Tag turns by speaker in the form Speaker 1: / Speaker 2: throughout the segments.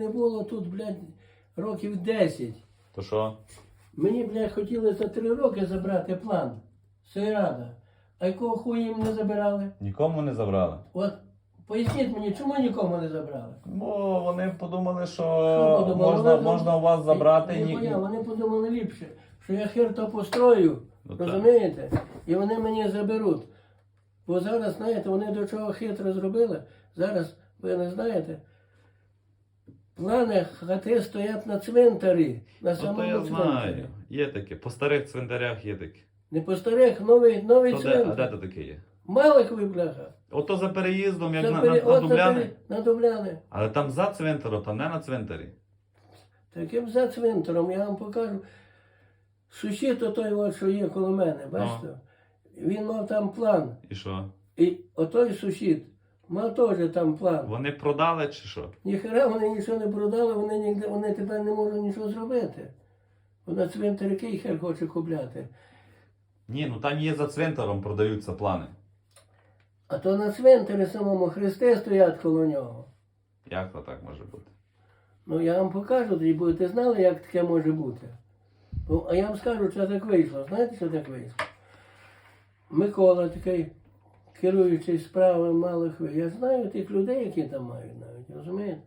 Speaker 1: Не було тут, блядь, років 10.
Speaker 2: То що?
Speaker 1: Мені, блядь, хотіли за три роки забрати план. Сейрада. А якого хуя їм не забирали?
Speaker 2: Нікому не забрали.
Speaker 1: От поясніть мені, чому нікому не забрали?
Speaker 2: Бо вони подумали, що,
Speaker 1: Що подумали?
Speaker 2: можна,
Speaker 1: Вони-
Speaker 2: можна у вас забрати.
Speaker 1: Ні,
Speaker 2: ні-
Speaker 1: ні, вони подумали ліпше, що я хер то построю,
Speaker 2: Ну, так.
Speaker 1: розумієте? І вони мені заберуть. Бо зараз, знаєте, вони до чого хитро зробили. Зараз, ви не знаєте, плани хати стоять на цвинтарі. На
Speaker 2: Ну, то
Speaker 1: самому
Speaker 2: я
Speaker 1: цвинтарі.
Speaker 2: знаю. Є таке. По старих цвинтарях є таке.
Speaker 1: Не по старих, новий, новий
Speaker 2: То де, а де то таке є?
Speaker 1: Малих вибляха.
Speaker 2: Ото за переїздом, як
Speaker 1: На
Speaker 2: на, на, Дубляни.
Speaker 1: На Дубляни.
Speaker 2: Але там за цвинтаром, там не на цвинтарі.
Speaker 1: Таким за цвинтаром я вам покажу. Сусід отой, от, що є коло мене, бачите? Він мав там план.
Speaker 2: І що?
Speaker 1: І отой сусід мав теж там план.
Speaker 2: Вони продали чи що?
Speaker 1: Ніхера вони нічого не продали, вони ніде, вони тепер не можуть нічого зробити. Бо на цвинтар який хер хоче купляти.
Speaker 2: Ні, ну там є за цвинтаром продаються плани.
Speaker 1: А то на цвинтарі самому хрести стоять коло нього.
Speaker 2: Як то так може бути?
Speaker 1: Ну я вам покажу, тоді будете знали, як таке може бути. Ну, а я вам скажу, що так вийшло. Знаєте, що так вийшло? Микола такий, керуючий справами малих ви. Я знаю тих людей, які там мають навіть, розумієте?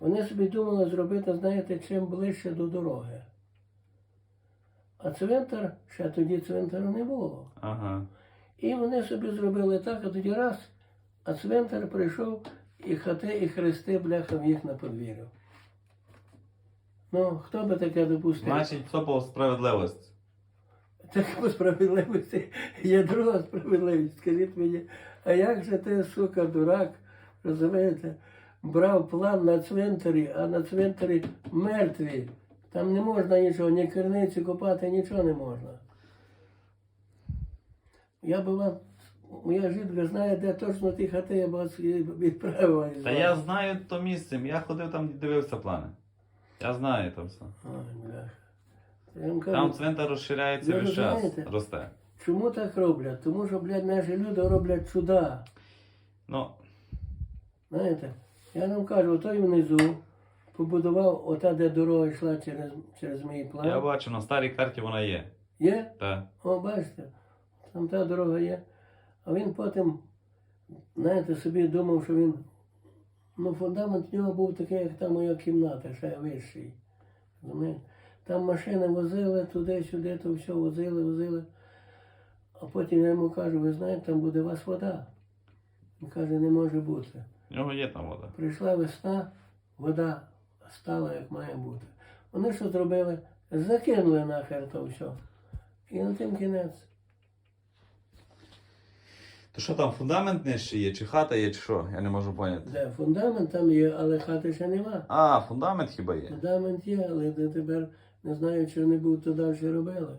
Speaker 1: Вони собі думали зробити, знаєте, чим ближче до дороги. А цвинтар, ще тоді цвинтару не було.
Speaker 2: Ага.
Speaker 1: І вони собі зробили так, а тоді раз, а цвинтар прийшов і хати, і хрести, бляха, в їх на подвір'ю. Ну, хто би таке допустив?
Speaker 2: Значить, це була справедливість.
Speaker 1: Так по справедливості є друга справедливість. Скажіть мені, а як же ти, сука, дурак, розумієте, брав план на цвинтарі, а на цвинтарі мертві. Там не можна нічого, ні керниці копати, нічого не можна. Я би вам, моя жінка знає, де точно ті хати, я вас відправив.
Speaker 2: Та я знаю то місце, я ходив там дивився плани. Я знаю там все.
Speaker 1: Бляха. Я вам кажу,
Speaker 2: Там цвинтар розширяється
Speaker 1: Ви
Speaker 2: весь час,
Speaker 1: розумієте?
Speaker 2: росте.
Speaker 1: чому так роблять? Тому що, блядь, наші люди роблять чуда.
Speaker 2: Ну,
Speaker 1: Знаєте, я вам кажу, той внизу побудував ота, де дорога йшла через, через мій план.
Speaker 2: я бачу, на старій карті вона є.
Speaker 1: Є?
Speaker 2: Та.
Speaker 1: О, бачите, там та дорога є. А він потім, знаєте, собі думав, що він. Ну, фундамент в нього був такий, як та моя кімната, ще вищий. Розумієте? Там машини возили туди-сюди, то все возили, возили. А потім я йому кажу, ви знаєте, там буде у вас вода. Він каже, не може бути.
Speaker 2: В нього є там вода.
Speaker 1: Прийшла весна, вода стала як має бути. Вони що зробили? Закинули нахер то все. І на тим кінець.
Speaker 2: То що там, фундамент нижче є, чи хата є, чи що? Я не можу поняти.
Speaker 1: Де фундамент там є, але хати ще нема.
Speaker 2: А, фундамент хіба є?
Speaker 1: Фундамент є, але де тепер не знаю, чи вони будуть то далі робили.